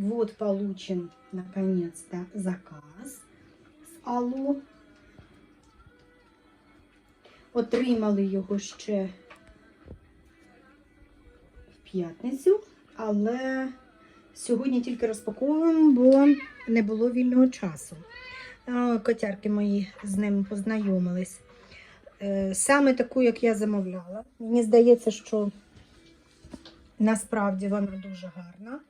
Вот получен наконец-то заказ з Аллу. Отримали його ще в п'ятницю, але сьогодні тільки розпаковуємо, бо не було вільного часу. Котярки мої з ним познайомились. Е, Саме таку, як я замовляла. Мені здається, що насправді вона дуже гарна.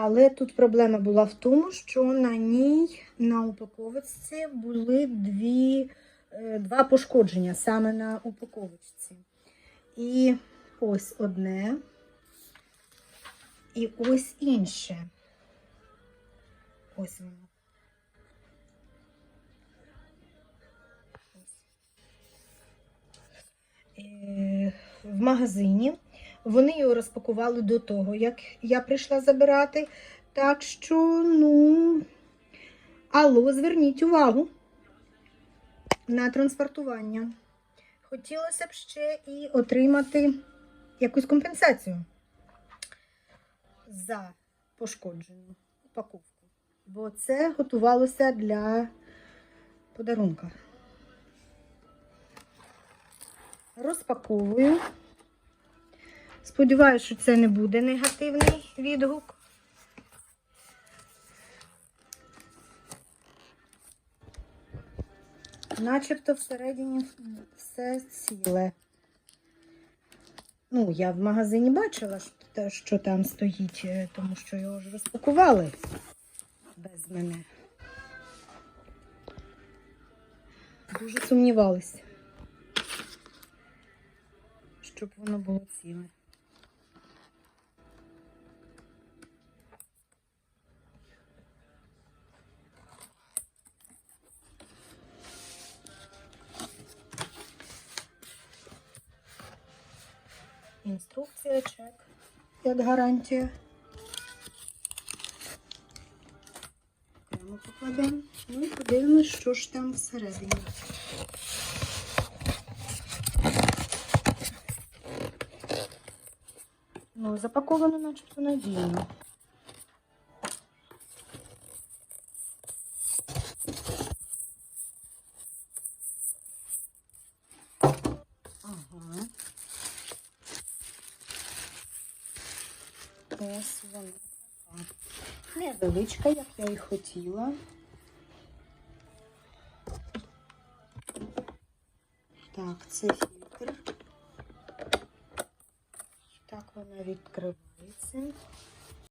Але тут проблема була в тому, що на ній на упаковочці були дві, е, два пошкодження саме на упаковочці. І ось одне, і ось інше. Ось воно. Е, В магазині вони його розпакували до того, як я прийшла забирати. Так що, ну, алло, зверніть увагу на транспортування. Хотілося б ще і отримати якусь компенсацію за пошкоджену упаковку. Бо це готувалося для подарунка. Розпаковую. Сподіваюся, що це не буде негативний відгук. Начебто всередині все ціле. Ну, я в магазині бачила, що, там стоїть, е, тому що його ж розпакували без мене. Дуже сумнівалися, щоб воно було ціле. Інструкція, чек, як гарантія. Прямо покладемо. Ну і подивимось, що ж там всередині. Ну, запаковано начебто надійно. Ось вона така. Невеличка, як я і хотіла. Так, це фільтр. Так вона відкривається.